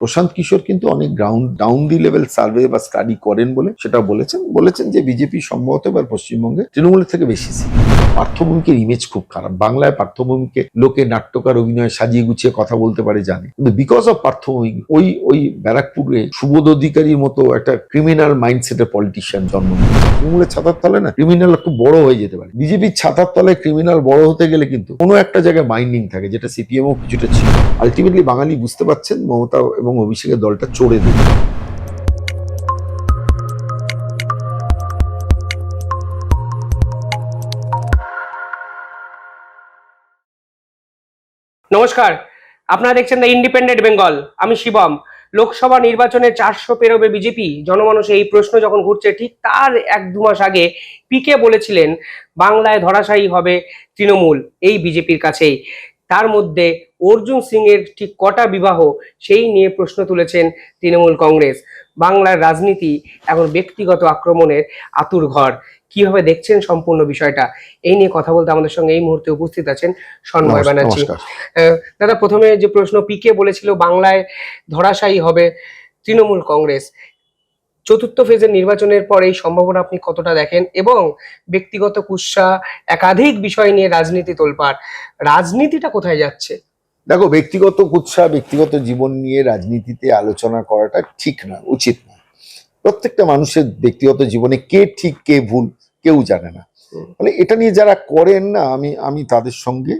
প্রশান্ত কিশোর কিন্তু অনেক ground down the level survey বা স্টাডি করেন বলে সেটা বলেছেন। বলেছেন যে বিজেপি সম্ভবত এবার পশ্চিমবঙ্গে তৃণমূলের থেকে বেশি পার্থভূমিকের ইমেজ খুব খারাপ। বাংলায় পার্থভূমিকে লোকে নাট্যকার, অভিনয় সাজিয়ে গুছিয়ে কথা বলতে পারে জানে। কিন্তু বিকজ অফ পার্থভূমি, ওই ওই ব্যারাকপুরে সুবোধ অধিকারীর মতো একটা ক্রিমিনাল মাইন্ডসেটের পলিটিশিয়ান জন্ম তৃণমূলের ছাতার তলে না ক্রিমিনাল খুব বড় হয়ে যেতে পারে। বিজেপির ছাতার তলায় ক্রিমিনাল বড় হতে গেলে কিন্তু কোনো একটা জায়গায় মাইন্ডিং থাকে, যেটা সিপিএমও কিছুটা ছিল। আলটিমেটলি বাঙালি বুঝতে পারছেন মমতা এবং অভিষেকের দলটা চড়ে দেবে নমস্কার, আপনারা দেখছেন দ্য ইন্ডিপেন্ডেন্ট বেঙ্গল আমি শিবম। লোকসভা নির্বাচনে চারশো পেরোবে বিজেপি জনমানসে এই প্রশ্ন যখন ঘুরছে, ঠিক তার এক দু মাস আগে পিকে বলেছিলেন, বাংলায় ধরাশায়ী হবে তৃণমূল, এই বিজেপির কাছেই। তার মধ্যে অর্জুন সিং এর ঠিক কটা বিবাহ সেই নিয়ে প্রশ্ন তুলেছেন তৃণমূল কংগ্রেস। বাংলার রাজনীতি এখন ব্যক্তিগত আক্রমণের আতুর ঘর। কীভাবে দেখছেন সম্পূর্ণ বিষয়টা? এই নিয়ে কথা বলতে আমাদের সঙ্গে এই মুহূর্তে উপস্থিত আছেন সন্ময় ব্যানার্জি। দাদা প্রথমে যে প্রশ্ন পিকে বলেছিল বাংলায় ধরাশায়ী হবে তৃণমূল কংগ্রেস। চতুর্থ ফেজের নির্বাচনের পর এই সম্ভাবনা আপনি কতটা দেখেন? এবং ব্যক্তিগত কুৎসা একাধিক বিষয় নিয়ে রাজনীতি তোলপাড়। রাজনীতিটা কোথায় যাচ্ছে? দেখো, ব্যক্তিগত কুৎসা, ব্যক্তিগত জীবন নিয়ে রাজনীতিতে আলোচনা করাটা ঠিক না, উচিত না। প্রত্যেকটা মানুষের ব্যক্তিগত জীবনে কে ঠিক, কে ভুল, কেউ জানে না। মানে এটা নিয়ে যারা করেন না, আমি আমি তাদের সঙ্গে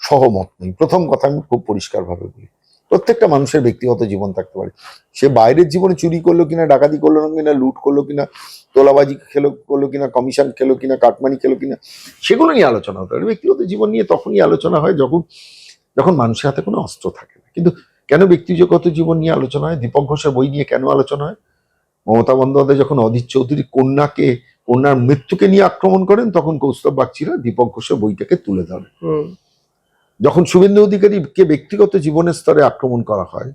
সহমত নই। প্রথম কথা আমি খুব পরিষ্কারভাবে বলি, প্রত্যেকটা মানুষের ব্যক্তিগত জীবন থাকতে পারে। সে বাইরের জীবনে চুরি করল কিনা, ডাকাতি করল কিনা, লুট করল কিনা, তোলাবাজি খেলো, করল কিনা কমিশন খেলো কিনা, কাটমানি খেলো কিনা, সেগুলো নিয়ে আলোচনা হতে পারে। ব্যক্তিগত জীবন নিয়ে তখনই আলোচনা হয় যখন যখন মানুষের হাতে কোনো অস্ত্র থাকে না। কিন্তু কেন ব্যক্তিগত জীবন নিয়ে আলোচনা হয়? দীপক ঘোষের বই নিয়ে কেন আলোচনা হয়? মমতা বন্দ্যোপাধ্যায় যখন অধীর চৌধুরী কন্যাকে কন্যার মৃত্যুকে নিয়ে আক্রমণ করেন তখন কৌস্তব বাগচিরা দীপক ঘোষের বইটাকে তুলে ধরেন হুম, যখন শুভেন্দু অধিকারীকে ব্যক্তিগত জীবনের স্তরে আক্রমণ করা হয়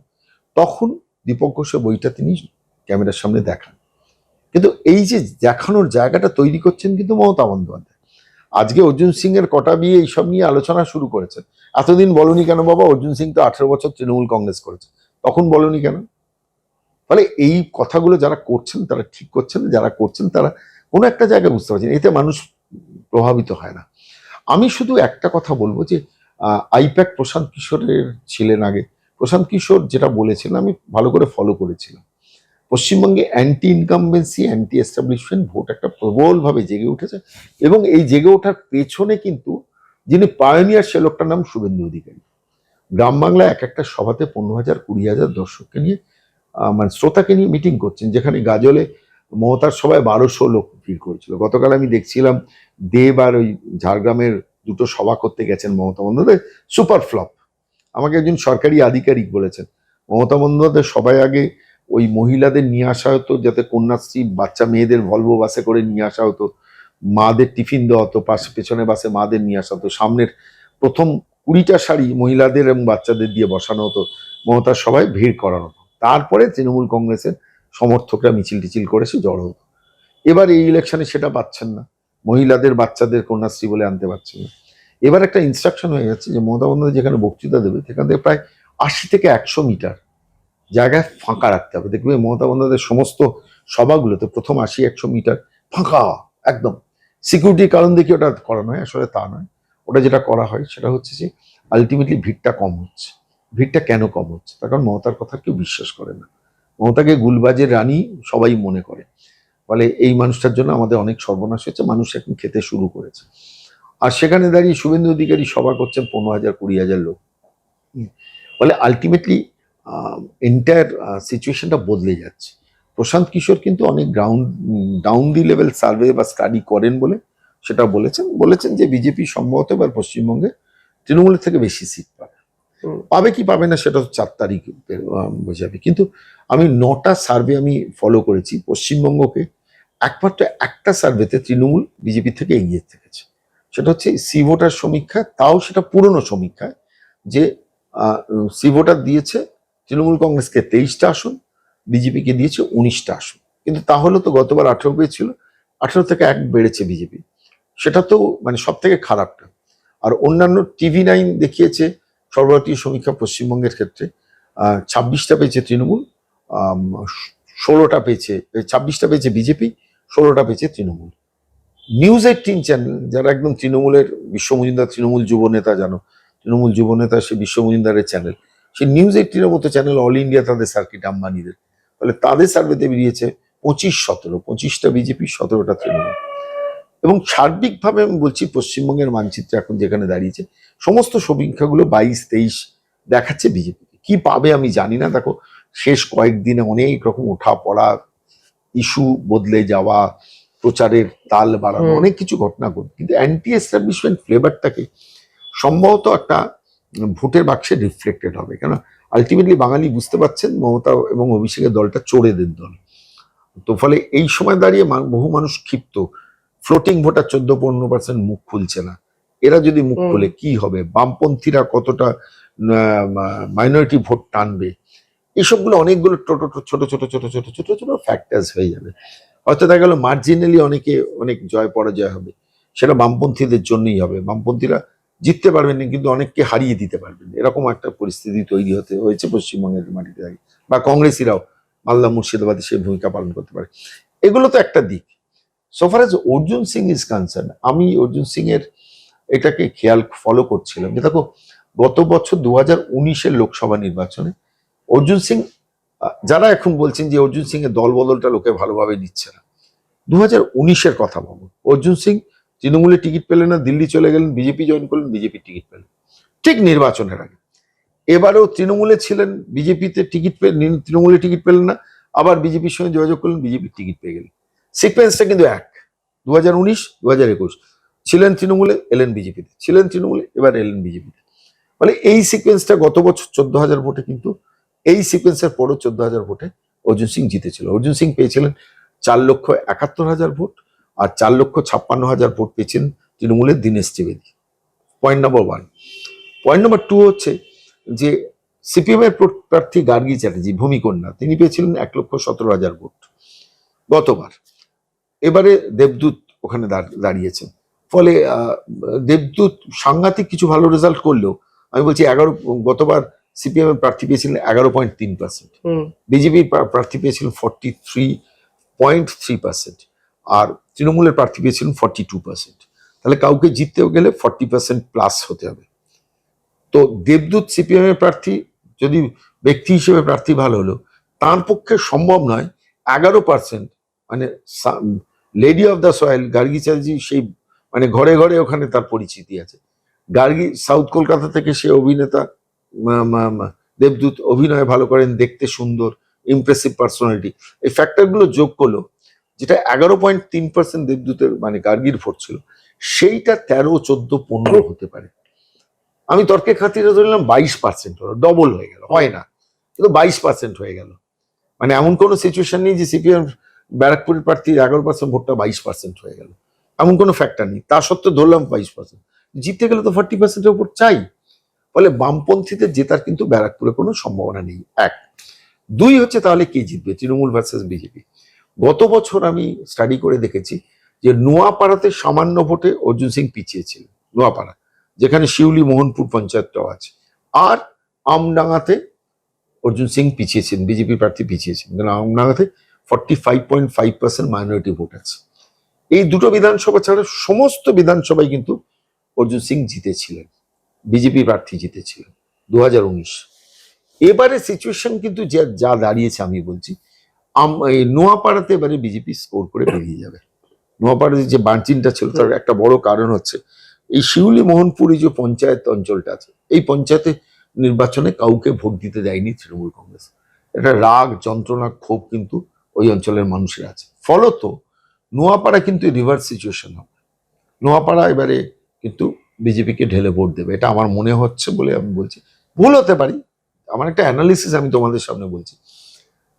তখন দীপক ঘোষের বইটা তিনি ক্যামেরার সামনে দেখান। কিন্তু এই যে দেখানোর জায়গাটা তৈরি করছেন কিন্তু মমতা বন্দ্যোপাধ্যায়। আজকে অর্জুন সিং এর কটা বিয়ে এইসব নিয়ে আলোচনা শুরু করেছেন। এতদিন বলনি কেন বাবা? অর্জুন সিং তো আঠেরো বছর তৃণমূল কংগ্রেস করেছে। তখন বলনি কেন? ফলে এই কথাগুলো যারা করছেন, তারা ঠিক করছেন, যারা করছেন, তারা কোনো একটা জায়গায় বুঝতে পারছেন। এতে মানুষ প্রভাবিত হয় না। আমি শুধু একটা কথা বলব যে আইপ্যাক প্রশান্ত কিশোরের ছিলেন আগে। প্রশান্ত কিশোর যেটা বলেছিলেন আমি ভালো করে ফলো করেছিলাম। পশ্চিমবঙ্গে anti incumbency anti establishment vote একটা প্রবলভাবে জেগে উঠেছে এবং এই জেগে ওঠার পেছনে কিন্তু যিনি পায়োনিয়ার সে লোকটার নাম শুভেন্দু অধিকারী। গ্রাম বাংলায় এক একটা সভাতে পনেরো হাজার, কুড়ি হাজার দর্শককে নিয়ে মানে শ্রোতাকে নিয়ে মিটিং করছেন, যেখানে গাজলে মমতার সভায় বারোশো লোক ভিড় করেছিল। গতকাল আমি দেখছিলাম দেব আর ওই ঝাড়গ্রামের দুটো সভা করতে গেছেন মমতা বন্দ্যোপাধ্যায়, সুপার ফ্লপ। আমাকে একজন সরকারি আধিকারিক বলেছেন, মমতা বন্দ্যোপাধ্যায় সবাই আগে ওই মহিলাদের নিয়ে আসা হতো, যাতে কন্যাশ্রী, বাচ্চা মেয়েদের ভলভো বাসে করে নিয়ে আসা হতো মাদের টিফিন দেওয়া হতো, পাশে পেছনে বাসে মাদের নিয়ে আসা হতো, সামনের প্রথম কুড়িটা শাড়ি মহিলাদের এবং বাচ্চাদের দিয়ে বসানো হতো, মমতার সবাই ভিড় করানো হতো। তারপরে তৃণমূল কংগ্রেসের সমর্থকরা মিছিল টিছিল করে সে জড়ো হতো। এবার এই ইলেকশনে সেটা পাচ্ছেন না। মহিলাদের বাচ্চাদের কন্যাশ্রী বলে আনতে পারছেন না। এবার একটা ইনস্ট্রাকশন হয়ে যাচ্ছে যে মমতা বন্দ্যোপাধ্যায় যেখানে বক্তৃতা দেবে, সেখান থেকে প্রায় আশি থেকে একশো মিটার জায়গায় ফাঁকা রাখতে হবে। দেখবে মমতা বন্দ্যোপাধ্যায়ের সমস্ত সভাগুলোতে প্রথম আশি একশো মিটার ফাঁকা, একদম। সিকিউরিটির কারণ দেখে ওটা করা নয়, আসলে তা নয়। ওটা যেটা করা হয় সেটা হচ্ছে যে আলটিমেটলি ভিড়টা কম হচ্ছে। ভিড়টা কেন কম হচ্ছে? তার কারণ মমতার কথা কেউ বিশ্বাস করে না। মমতাকে গুলবাজের রানী সবাই মনে করে। ফলে এই মানুষটার জন্য আমাদের অনেক সর্বনাশ হয়েছে, মানুষ এখন খেতে শুরু করেছে। আর সেখানে দাঁড়িয়ে শুভেন্দু অধিকারী সভা করছেন পনেরো হাজার, কুড়ি হাজার লোক। ফলে আলটিমেটলি এন্টায়ার সিচুয়েশনটা বদলে যাচ্ছে। প্রশান্ত কিশোর কিন্তু অনেক ground down the level survey বা স্টাডি করেন বলে সেটা বলেছেন। বলেছেন যে বিজেপি সম্ভবত এবার পশ্চিমবঙ্গে তৃণমূলের থেকে বেশি সিট পাবে। পাবে কি পাবে না সেটা তো চার তারিখ বোঝাবে কিন্তু আমি নটা সার্ভে আমি ফলো করেছি পশ্চিমবঙ্গকে। একমাত্র একটা সার্ভেতে তৃণমূল বিজেপি থেকে এগিয়ে থেকেছে। সেটা হচ্ছে সি ভোটার সমীক্ষা তাও সেটা পুরনো সমীক্ষায় যে সি ভোটার দিয়েছে তৃণমূল কংগ্রেসকে তেইশটা আসন বিজেপিকে দিয়েছে উনিশটা আসন। কিন্তু তাহলে তো গতবার আঠেরো পেয়েছিল আঠেরো থেকে এক বেড়েছে বিজেপি। সেটা তো মানে সব থেকে খারাপটা। আর অন্যান্য টিভি নাইন দেখিয়েছে সর্বভারতীয় সমীক্ষা পশ্চিমবঙ্গের ক্ষেত্রে ছাব্বিশটা পেয়েছে তৃণমূল ষোলোটা পেয়েছে ছাব্বিশটা পেয়েছে বিজেপি, ষোলোটা পেয়েছে তৃণমূল। নিউজ এইটিন চ্যানেল, যারা একদম তৃণমূলের, বিশ্ব মজুমদার তৃণমূল যুব নেতা জানো, তৃণমূল যুব নেতা সে বিশ্ব মজুমদারের চ্যানেল। সেই নিউজ এইটিনের মতো চ্যানেল অল ইন্ডিয়া তাদের সার্কিট আম্বানিদের। ফলে তাদের সার্ভেতে বেরিয়েছে পঁচিশ সতেরো পঁচিশটা বিজেপি সতেরোটা তৃণমূল। এবং সার্বিকভাবে আমি বলছি পশ্চিমবঙ্গের মানচিত্রে এখন যেখানে দাঁড়িয়েছে সমস্ত সমীক্ষাগুলো বাইশ তেইশ দেখাচ্ছে বিজেপি কি। পাবে আমি জানি না। দেখো শেষ কয়েকদিনে অনেক রকম ওঠা পড়া ইস্যু বদলে যাওয়া প্রচারের তাল বাড়ানো অনেক কিছু ঘটনা ঘটবে কিন্তু অ্যান্টি এস্টাবলিশমেন্ট ফ্লেভারটাকে সম্ভবত একটা ভোটের বাক্সে রিফ্লেক্টেড হবে। কেন আলটিমেটলি বাঙালি বুঝতে পারছেন মমতা এবং অভিষেকের দলটা চোরেদের দল। তো ফলে এই সময় দাঁড়িয়ে বহু মানুষ ক্ষিপ্ত। ফ্লোটিং ভোটার চোদ্দ পনেরো পার্সেন্ট মুখ খুলছে না। এরা যদি মুখ খুলে কি হবে? বামপন্থীরা কতটা মাইনরিটি ভোট টানবে? এইসবগুলো অনেকগুলো ছোট ছোট ছোট ছোট ছোট ছোট ছোট ফ্যাক্টার্স হয়ে যাবে। হয়তো দেখা গেল মার্জিনালি অনেকে অনেক জয় পরাজয় হবে। সেটা বামপন্থীদের জন্যই হবে। বামপন্থীরা জিততে পারবেন না, কিন্তু অনেককে হারিয়ে দিতে পারবেন এরকম একটা পরিস্থিতি তৈরি হতে হয়েছে পশ্চিমবঙ্গের মাটিতে বা কংগ্রেসিরাও মালদা মুর্শিদাবাদে সেই ভূমিকা পালন করতে পারে। এগুলো তো একটা দিক। So far as Arjun Singh is concern আমি অর্জুন সিং এর এটাকে খেয়াল ফলো করছিলাম যে দেখো, গত বছর দু হাজার উনিশের লোকসভা নির্বাচনে অর্জুন সিং, যারা এখন বলছেন যে অর্জুন সিং এর দল বদলটা লোকে ভালোভাবে নিচ্ছে না দু হাজার উনিশের কথা ভাবো অর্জুন সিং তৃণমূলে টিকিট পেলেন না, দিল্লি চলে গেলেন বিজেপি জয়েন করলেন বিজেপি টিকিট পেলেন। ঠিক নির্বাচনের আগে। এবারেও তৃণমূলে ছিলেন বিজেপিতে টিকিট পেয়ে তৃণমূলে টিকিট পেলেন না, আবার বিজেপির সঙ্গে যোগাযোগ করলেন বিজেপির টিকিট পেয়ে গেলেন। সিকোয়েন্সটা কিন্তু এক। দু হাজার উনিশ দু হাজার একুশ। ছিলেন তৃণমূলে, এলেন বিজেপিতে ছিলেন তৃণমূলে, এবার এলেন বিজেপিতে ফলে এই সিকোয়েন্সটা গত বছর চোদ্দ হাজার ভোটে কিন্তু, এই সিকোয়েন্সের পরও চোদ্দ হাজার ভোটে অর্জুন সিং জিতেছিল। অর্জুন সিং পেয়েছিলেন চার লক্ষ একাত্তর হাজার ভোট। আর চার লক্ষ ছাপ্পান্ন হাজার ভোট পেয়েছেন তৃণমূলের Dinesh Trivedi. Point number one point number two হচ্ছে যে সিপিএম এর প্রার্থী গার্গী চ্যাটার্জি ভূমিকন্যা তিনি পেয়েছিলেন এক লক্ষ সতেরো হাজার ভোট। গতবার। এবারে দেবদূত ওখানে দাঁড়- দাঁড়িয়েছেন। ফলে দেবদূত সাংঘাতিক কিছু ভালো রেজাল্ট করলেও আমি বলছি এগারো গতবার সিপিএম এর প্রার্থী পেয়েছিলেন এগারো পয়েন্ট তিন পার্সেন্ট বিজেপির প্রার্থী পেয়েছিলেন forty three point three percent আর তৃণমূলের প্রার্থী পেয়েছিলেন ফর্টি টু পার্সেন্ট তাহলে কাউকে জিততেও গেলে ফর্টি পার্সেন্ট প্লাস হতে হবে। তো দেবদূত সিপিএম এর প্রার্থী, যদি ব্যক্তি হিসেবে প্রার্থী ভালো হলো, তার পক্ষে সম্ভব নয় এগারো পার্সেন্ট মানে lady of the soil Gargi Chatterjee সেই মানে ঘরে ঘরে ওখানে তার পরিচিতি আছে। গার্গী সাউথ কলকাতা থেকে সে অভিনেতা দেবদূত অভিনয় ভালো করেন, দেখতে সুন্দর ইমপ্রেসিভ পার্সোনালিটি এই ফ্যাক্টরগুলো যোগ করল যেটা এগারো পয়েন্ট তিন পার্সেন্ট দেবদূতের মানে গার্গীর ভোট ছিল, সেইটা তেরো, চোদ্দ, পনেরো হতে পারে। আমি তর্কের খাতিরে ধরলাম বাইশ পার্সেন্ট হলো ডবল হয়ে গেল, হয় না। কিন্তু বাইশ পার্সেন্ট হয়ে গেল। মানে এমন কোনো সিচুয়েশন নেই যে সিপিএম ব্যারাকপুরের প্রার্থীর এগারো পার্সেন্ট ভোটটা বাইশ পার্সেন্ট হয়ে গেল। এমন কোনো ফ্যাক্টর নেই। তা সত্ত্বেও ধরলাম বাইশ পার্সেন্ট জিততে গেলে তো ফর্টি পার্সেন্টের উপর চাই। ফলে বামপন্থীদের জেতার কিন্তু ব্যারাকপুরে কোনো সম্ভাবনা নেই। এক। দুই হচ্ছে তাহলে কে জিতবে? তৃণমূল ভার্সেস বিজেপি গত বছর আমি স্টাডি করে দেখেছি যে নোয়াপাড়াতে সামান্য ভোটে অর্জুন সিং পিছিয়েছিলেন নোয়াপাড়া, যেখানে শিউলি মোহনপুর পঞ্চায়েতটাও আছে। আর আমডাঙ্গাতে অর্জুন সিং পিছিয়েছেন, বিজেপি প্রার্থী পিছিয়েছেন কারণ আমডাঙ্গাতে forty five point five percent minority vote আছে। এই দুটো বিধানসভা ছাড়া সমস্ত বিধানসভায় কিন্তু অর্জুন সিং জিতেছিলেন, বিজেপি প্রার্থী জিতেছিলেন দু হাজার উনিশ। এবারে সিচুয়েশন কিন্তু যা দাঁড়িয়েছে আমি বলছি এই নোয়াপাড়াতে এবারে বিজেপি স্কোর করে বেরিয়ে যাবে। নোয়াপাড়াতে যে বাঞ্চিনটা ছিল, তার একটা বড় কারণ হচ্ছে, এই শিউলি মোহনপুর যে পঞ্চায়েত অঞ্চলটা আছে, এই পঞ্চায়েতে নির্বাচনে কাউকে ভোট দিতে দেয়নি তৃণমূল কংগ্রেস। এটা রাগ, যন্ত্রণা, ক্ষোভ কিন্তু ওই অঞ্চলের মানুষের আছে। ফলত নোয়াপাড়া কিন্তু রিভার্স সিচুয়েশন হবে। নোয়াপাড়া এবারে কিন্তু বিজেপিকে ঢেলে ভোট দেবে। এটা আমার মনে হচ্ছে বলে আমি বলছি। ভুল হতে পারি। আমার একটা অ্যানালিসিস আমি তোমাদের সামনে বলছি।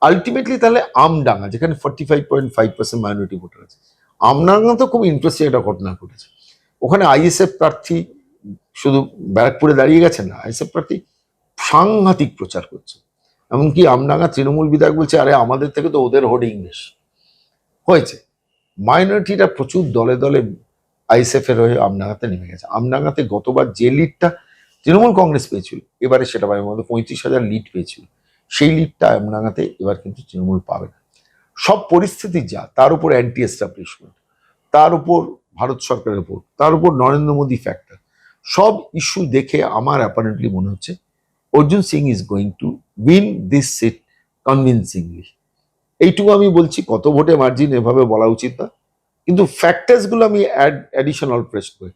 আলটিমেটলি তাহলে আমডাঙ্গা যেখানে forty five point five percent minority voter আছে আমডাঙ্গা তো খুব ইন্টারেস্টিং একটা ঘটনা ঘটেছে। ওখানে আইএসএফ প্রার্থী শুধু ব্যারাকপুরে দাঁড়িয়ে গেছেন না আইএসএফ প্রার্থী সাংঘাতিক প্রচার করছে। এমনকি আমডাঙ্গা তৃণমূল বিধায়ক বলছে, আরে, আমাদের থেকে তো ওদের হোর্ডিং বেশি। হয়েছে। মাইনরিটিরা প্রচুর দলে দলে আইএসএফ এর হয়ে আমডাঙ্গাতে নেমে গেছে। আমডাঙ্গাতে গতবার যে লিডটা তৃণমূল কংগ্রেস পেয়েছিল, এবারে সেটা পাবে মধ্যে পঁয়ত্রিশ হাজার লিড পেয়েছিল। সেই লিডটা আমডাঙ্গাতে এবার কিন্তু তৃণমূল পাবে না। সব পরিস্থিতি যা, তার উপর অ্যান্টি এস্টাবলিশমেন্ট তার উপর ভারত সরকারের উপর, তার উপর নরেন্দ্র মোদী ফ্যাক্টর সব ইস্যু দেখে আমার অ্যাপারেন্টলি মনে হচ্ছে Arjun Singh is going to win this seat convincingly এইটুকু আমি বলছি, কত ভোটে মার্জিন এভাবে বলা উচিত না, কিন্তু ফ্যাক্টার্সগুলো আমি অ্যাড অ্যাডিশনাল প্রেস করি।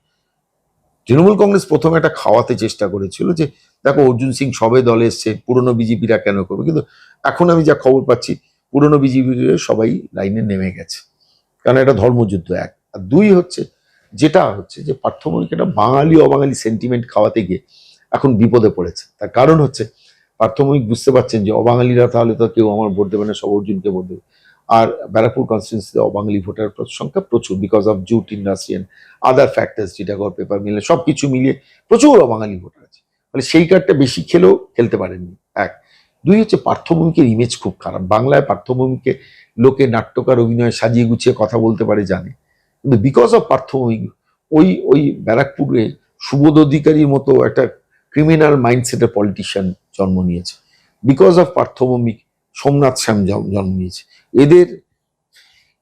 তৃণমূল কংগ্রেস প্রথমে একটা খাওয়াতে চেষ্টা করেছিল যে, দেখো অর্জুন সিং সবে দলে এসছে, পুরনো বিজেপিরা কেন করবে? কিন্তু এখন আমি যা খবর পাচ্ছি, পুরনো বিজেপির সবাই লাইনে নেমে গেছে। কারণ এটা ধর্মযুদ্ধ এক। আর দুই হচ্ছে, যেটা হচ্ছে যে পার্থভূমিক একটা বাঙালি, অবাঙালি সেন্টিমেন্ট খাওয়াতে গিয়ে এখন বিপদে পড়েছে। তার কারণ হচ্ছে পার্থভূমিক বুঝতে পারছেন যে, অবাঙালিরা তাহলে তো কেউ আমার ভোট দেবে না, সব অর্জুনকে ভোট দেবে। আর ব্যারাকপুর কনস্টিটুন্সিতে অবাঙালি ভোটার সংখ্যা প্রচুর because of jute industry and other factors Titagarh paper মিলে সব কিছু মিলিয়ে প্রচুর অবাঙালি ভোটার আছে। ফলে সেই কার্ডটা বেশি খেলেও খেলতে পারেননি। এক। দুই হচ্ছে পার্থভূমিকের ইমেজ খুব খারাপ। বাংলায় পার্থভূমিকে লোকে নাট্যকার, অভিনয় সাজিয়ে গুছিয়ে কথা বলতে পারে, জানে। কিন্তু বিকজ অফ পার্থভূমিক ওই ওই ব্যারাকপুরে সুবোধ অধিকারীর মতো একটা ক্রিমিনাল মাইন্ডসেটের পলিটিশিয়ান জন্ম নিয়েছে। বিকজ অফ পার্থভূমিক সোমনাথ শ্যাম জন্ম নিয়েছে এদের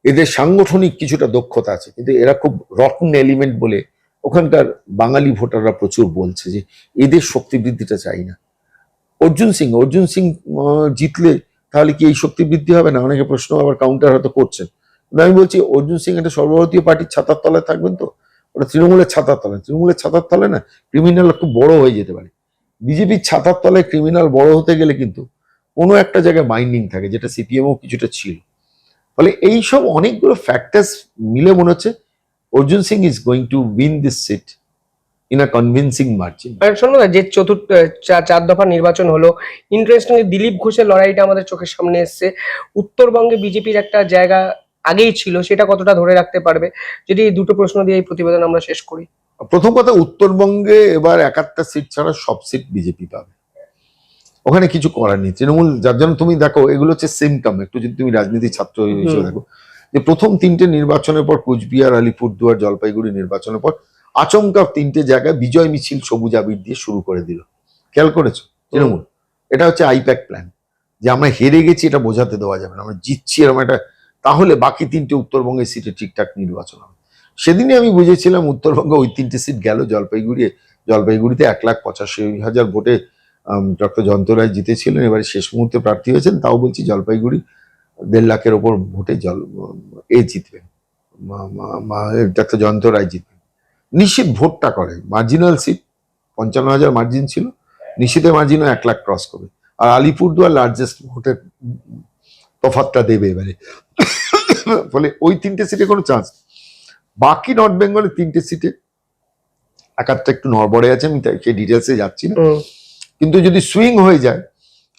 এদের সাংগঠনিক কিছুটা দক্ষতা আছে, কিন্তু এরা খুব রটন এলিমেন্ট বলে ওখানকার বাঙালি ভোটাররা প্রচুর বলছে যে এদের শক্তি বৃদ্ধিটা চাই না। অর্জুন সিং অর্জুন সিং জিতলে তাহলে কি এই শক্তি বৃদ্ধি হবে? না, অনেকে প্রশ্ন আবার কাউন্টার হয়তো করছেন। আমি বলছি, অর্জুন সিং একটা সর্বভারতীয় পার্টির ছাতার তলায় থাকবেন তো? ওটা তৃণমূলের ছাতার তলায়। তৃণমূলের ছাতার তলায় না ক্রিমিনাল খুব বড় হয়ে যেতে পারে। বিজেপির ছাতার তলায় ক্রিমিনাল বড় হতে গেলে কিন্তু কোনো একটা জায়গায় বাইন্ডিং থাকে যেটা সিপিএমও কিছুটা ছিল। ফলে এই সব অনেকগুলো ফ্যাক্টার্স মিলে মনে হচ্ছে Arjun Singh is going to win this seat in a convincing margin শোনো না যে চতুর্থ চার দফা নির্বাচন হলো ইন্টারেস্টিং দিলীপ ঘোষের লড়াইটা আমাদের চোখের সামনে এসছে। উত্তরবঙ্গে বিজেপির একটা জায়গা আগেই ছিল সেটা কতটা ধরে রাখতে পারবে? যদি এই দুটো প্রশ্ন দিয়ে এই প্রতিবেদন আমরা শেষ করি। প্রথম কথা উত্তরবঙ্গে এবার একাত্তর সিট ছাড়া সব সিট বিজেপি পাবে। ওখানে কিছু করার নেই। তৃণমূল যার জন্য তুমি দেখো এগুলো হচ্ছে সিমটম একটু যদি তুমি রাজনীতি ছাত্র হিসেবে দেখো যে প্রথম তিনটে নির্বাচনের পর কুচবিহার আলিপুরদুয়ার জলপাইগুড়ি নির্বাচনের পর আচমকা তিনটে জায়গায় বিজয় মিছিল সবুজ আবির দিয়ে শুরু করে দিল। খেয়াল করেছ? তৃণমূল। এটা হচ্ছে আইপ্যাক প্ল্যান। যে আমরা হেরে গেছি এটা বোঝাতে দেওয়া যাবে না। আমরা জিতছি এরকম একটা তাহলে বাকি তিনটে উত্তরবঙ্গের সিটে ঠিকঠাক নির্বাচন হবে। সেদিনই আমি বুঝেছিলাম উত্তরবঙ্গে ওই তিনটে সিট গেল জলপাইগুড়ি জলপাইগুড়িতে এক লাখ পঁচাশি হাজার ভোটে ডক্টর জয়ন্ত রায় জিতেছিলেন, এবারে শেষ মুহূর্তে প্রার্থী হয়েছেন, তাও বলছি জলপাইগুড়ি দেড় লাখের ওপর ভোটে জল, এ জিতবেন ডক্টর জয়ন্ত রায় জিতবেন। নিশ্চিত ভোটটা করে মার্জিনাল সিট পঞ্চান্ন হাজার মার্জিন ছিল নিশ্চিতের মার্জিনও এক লাখ ক্রস করবে। আর আলিপুরদুয়ার লার্জেস্ট ভোটের তফাতটা দেবে এবারে। ফলে ওই তিনটে সিটে কোনো চান্স বাকি নর্থ বেঙ্গলের তিনটে সিটে এক আধটা একটু নড়বড়ে আছে আমি সেই ডিটেলসে যাচ্ছি না। কিন্তু যদি সুইং হয়ে যায়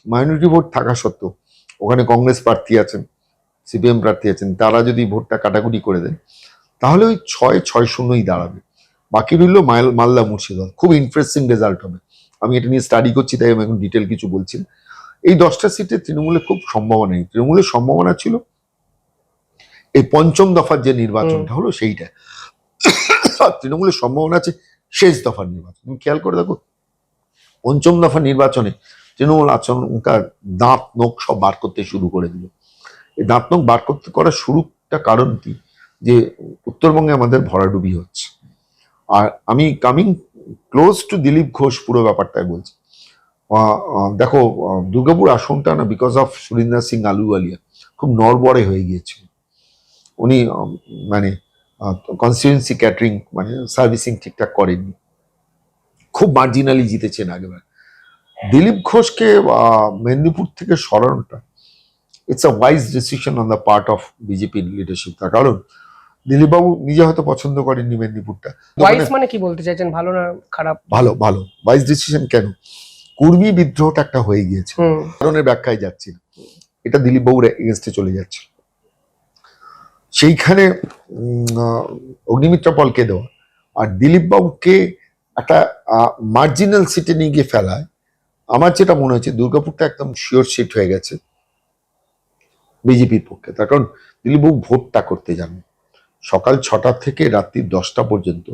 মাইনরিটি ভোট থাকা সত্ত্বেও ওখানে কংগ্রেস প্রার্থী আছেন সিপিএম প্রার্থী আছেন তারা যদি ভোটটা কাটাকুটি করে দেন তাহলে ওই ছয় ছয় শূন্যই দাঁড়াবে। বাকি রইল মাল মালদা মুর্শিদাবাদ। খুব ইন্টারেস্টিং রেজাল্ট হবে। আমি এটা নিয়ে স্টাডি করছি তাই আমি এখন ডিটেল কিছু বলছি এই দশটা সিটে তৃণমূলে খুব সম্ভাবনা নেই। তৃণমূলের সম্ভাবনা ছিল এই পঞ্চম দফার যে নির্বাচনটা হলো সেইটা। তৃণমূলের সম্ভাবনা আছে শেষ দফার নির্বাচন। তুমি খেয়াল করে দেখো পঞ্চম দফা নির্বাচনে তৃণমূল আচমকা দাঁত নোখ সব বার করতে শুরু করে দিল। এই দাঁত নোখ বার করতে করার শুরুটা কারণ কি? যে উত্তরবঙ্গে আমাদের ভরাডুবি হচ্ছে। আর আমি coming close to Dilip Ghosh পুরো ব্যাপারটাই বলছি। দেখো দুর্গাপুর আসনটা না বিকজ অফ সুরিন্দার সিং আলুওয়ালিয়া খুব নরবরে হয়ে গিয়েছিল। উনি মানে কনস্টিটুয়েন্সি ক্যাটারিং মানে সার্ভিসিং ঠিকঠাক করেননি। খুব মার্জিনালি জিতেছেন আগেবার দিলীপ ঘোষকে মেদিনীপুর থেকে সরানোটা it's a wise decision on the part of BJP leadership তার কারণ দিলীপবাবু নিজে হয়তো পছন্দ করেননি মেদিনীপুরটা। ওয়াইস মানে কি বলতে চাইছেন ভালো না খারাপ? ভালো ভালো। ওয়াইজ ডিসিশন কেন? কুর্মী বিদ্রোহটা একটা হয়ে গিয়েছে। কারণের ব্যাখ্যায় যাচ্ছি না। এটা দিলীপ বাবুর এগেনস্টে চলে যাচ্ছে। সেইখানে অগ্নিমিত্রা পলকে দেওয়া। আর দিলীপ বাবুকে একটা মার্জিনাল সিটে নিয়ে গিয়ে ফেলায়, আমার যেটা মনে হচ্ছে, দুর্গাপুরটা একদম শিওর সিট হয়ে গেছে বিজেপির পক্ষে। তার কারণ, দিলীপবাবু ভোটটা করতে যান। সকাল ছটা থেকে রাত্রি দশটা পর্যন্ত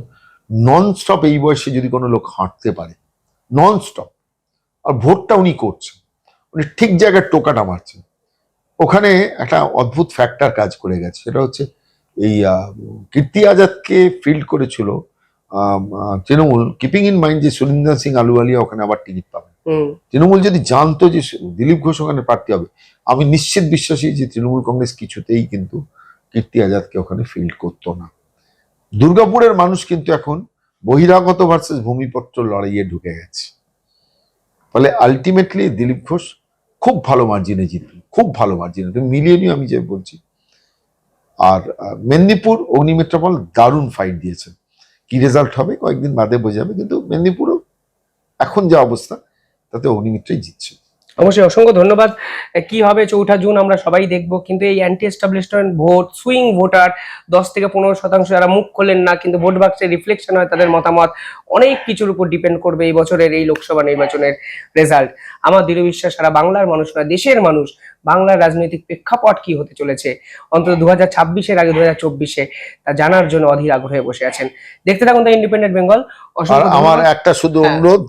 নন স্টপ এই বয়সে যদি কোনো লোক হাঁটতে পারে নন স্টপ আর ভোটটা উনি করছেন। উনি ঠিক জায়গায় টোকাটা মারছেন। ওখানে একটা অদ্ভুত ফ্যাক্টর কাজ করে গেছে। সেটা হচ্ছে, এই কীর্তি আজাদকে ফিল্ড করেছিল তৃণমূল কিপিং ইন মাইন্ড যে সুরিন্দর সিং আলুওয়ালিয়া ওখানে আবার টিকিট পাবে। তৃণমূল যদি জানতো যে দিলীপ ঘোষ ওখানে প্রার্থী হবে আমি নিশ্চিত বিশ্বাসী যে তৃণমূল কংগ্রেস কিছুতেই কিন্তু কীর্তি আজাদকে ওখানে ফিল্ড করতো না। দুর্গাপুরের মানুষ কিন্তু এখন বহিরাগত ভার্সেস ভূমিপত্র লড়াইয়ে ঢুকে গেছে। ফলে আলটিমেটলি দিলীপ ঘোষ খুব ভালো মার্জিনে জিতবে খুব ভালো মার্জিনে তুমি মিলিয়ে নিও আমি যে বলছি। আর মেদিনীপুর অগ্নিমিত্রপাল দারুণ ফাইট দিয়েছে কি রেজাল্ট হবে, কয়েকদিন বাদে বোঝা যাবে, কিন্তু মেদিনীপুরও এখন যা অবস্থা, তাতে অগ্নিমিত্রই জিতছে। অবশ্যই অসংখ্য ধন্যবাদ। কি হবে চৌঠা জুন আমরা সবাই দেখব, কিন্তু এই anti establishment vote swing voter দশ থেকে পনেরো শতাংশ যারা মুখ খোলেন না, কিন্তু ভোট বাক্সে রিফ্লেকশন হয়, তাদের মতামত অনেক কিছুর উপর ডিপেন্ড করবে এই বছরের এই লোকসভা নির্বাচনের রেজাল্ট আমার দৃঢ় বিশ্বাস, সারা বাংলার মানুষ না দেশের মানুষ বাংলার রাজনৈতিক প্রেক্ষাপট কি হতে চলেছে? অন্তত দু হাজার ছাব্বিশের আগে দু হাজার চব্বিশে। তা জানার জন্য অধীর আগ্রহে বসে আছেন। দেখতে থাকুন দ্য ইন্ডিপেন্ডেন্ট বেঙ্গল। আমার একটা শুধু হ্যাঁ। অনুরোধ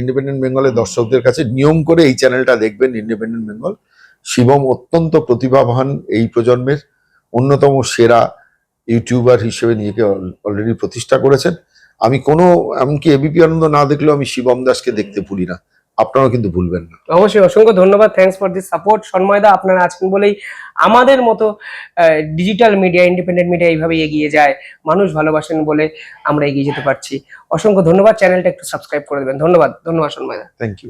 ইন্ডিপেন্ডেন্ট বেঙ্গলের দর্শকদের কাছে নিয়ম করে এই চ্যানেলটা দেখবেন ইন্ডিপেন্ডেন্ট বেঙ্গল। শিবম অত্যন্ত প্রতিভাবান এই প্রজন্মের অন্যতম সেরা ইউটিউবার হিসেবে নিজেকে অলরেডি প্রতিষ্ঠা করেছেন। আমি কোনো এমনকি এবিপি আনন্দ না দেখলেও আমি শিবম দাসকে দেখতে ভুলি না। আপনারাও কিন্তু ভুলবেন না। অবশ্যই অসংখ্য ধন্যবাদ। থ্যাংকস ফর দিস সাপোর্ট সন্ময়দা আপনারা আছেন বলেই আমাদের মতো ডিজিটাল মিডিয়া ইন্ডিপেন্ডেন্ট মিডিয়া এইভাবে এগিয়ে যায়। মানুষ ভালোবাসেন বলে আমরা এগিয়ে যেতে পারছি। অসংখ্য ধন্যবাদ। চ্যানেলটা একটু সাবস্ক্রাইব করে দেবেন। ধন্যবাদ। ধন্যবাদ সন্ময়দা। Thank you